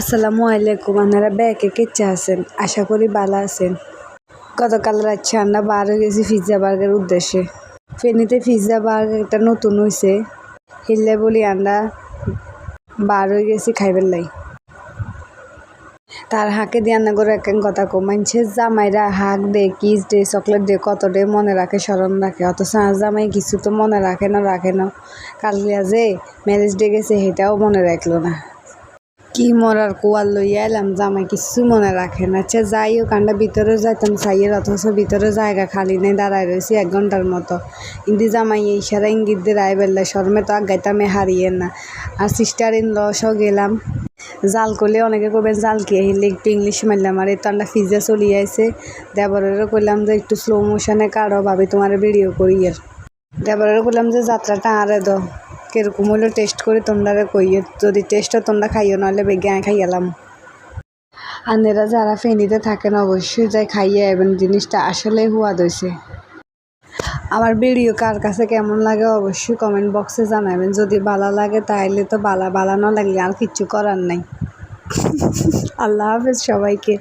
আসসালামু আলাইকুম, আপনারা ব্যাকে কেচে আছেন? আশা করি ভালো আছেন। গতকাল রাত্রে আমরা বার হয়ে গেছি পিৎজা বার্গের উদ্দেশ্যে। ফেনীতে পিৎজা বার্গারটা নতুন হয়েছে হিললে বলি আমরা বার হয়ে গেছি খাইবার লাই। তার হাঁকে দিয়ে রান্না করে এক কথা কমাইছে জামাইরা হাঁক দে, কিস দে, চকলেট দে, কত দে, মনে রাখে স্মরণ রাখে। অথচ জামাই কিছু তো মনে রাখে না রাখে না। কালিয়া যে ম্যারেজ ডে গেছে, সেটাও মনে রাখল না। কি মরার কোয়াল লইয়া এলাম জামাই কিছু মনে রাখে না। আচ্ছা যাই হোক, আমরা ভিতরে যাইতাম, সাইয়ের অথচ ভিতরে জায়গা খালি নেই, দাঁড়ায় রয়েছি এক ঘণ্টার মতো। ইন্দি জামাই এই সারা ইঙ্গিত দিয়ে রায় বেললে, শর্মে তো আগাইতামে হারিয়ে না। আর সিস্টার ইন লসও গেলাম। জাল করলে অনেকে করবেন জাল কি? আহিলে একটু ইংলিশ মারলাম, আর তো আমরা ফিজা চলিয়ে আইছে। দেবরেরও করলাম যে, একটু স্লো মোশনে কারও ভাবে তোমার ভিডিও করি আর দেবরেরও করলাম যে, যাত্রাটা আরে দাও কীরকম হলো টেস্ট করে তোমরা কইয়ে যদি টেস্টও তোমরা খাইও, নাহলে বেগে খাইয়ালাম। আনেরা যারা ফেনীতে থাকেন অবশ্যই যাই খাইয়ে এবং জিনিসটা আসলে হুয়াদ হয়েছে আমার ভিডিও কার কাছে কেমন লাগে অবশ্যই কমেন্ট বক্সে জানাবেন, যদি ভালো লাগে তাহলে তো বালা বালা না লাগলে আর কিচ্ছু করার নাই। আল্লাহ হাফেজ সবাইকে।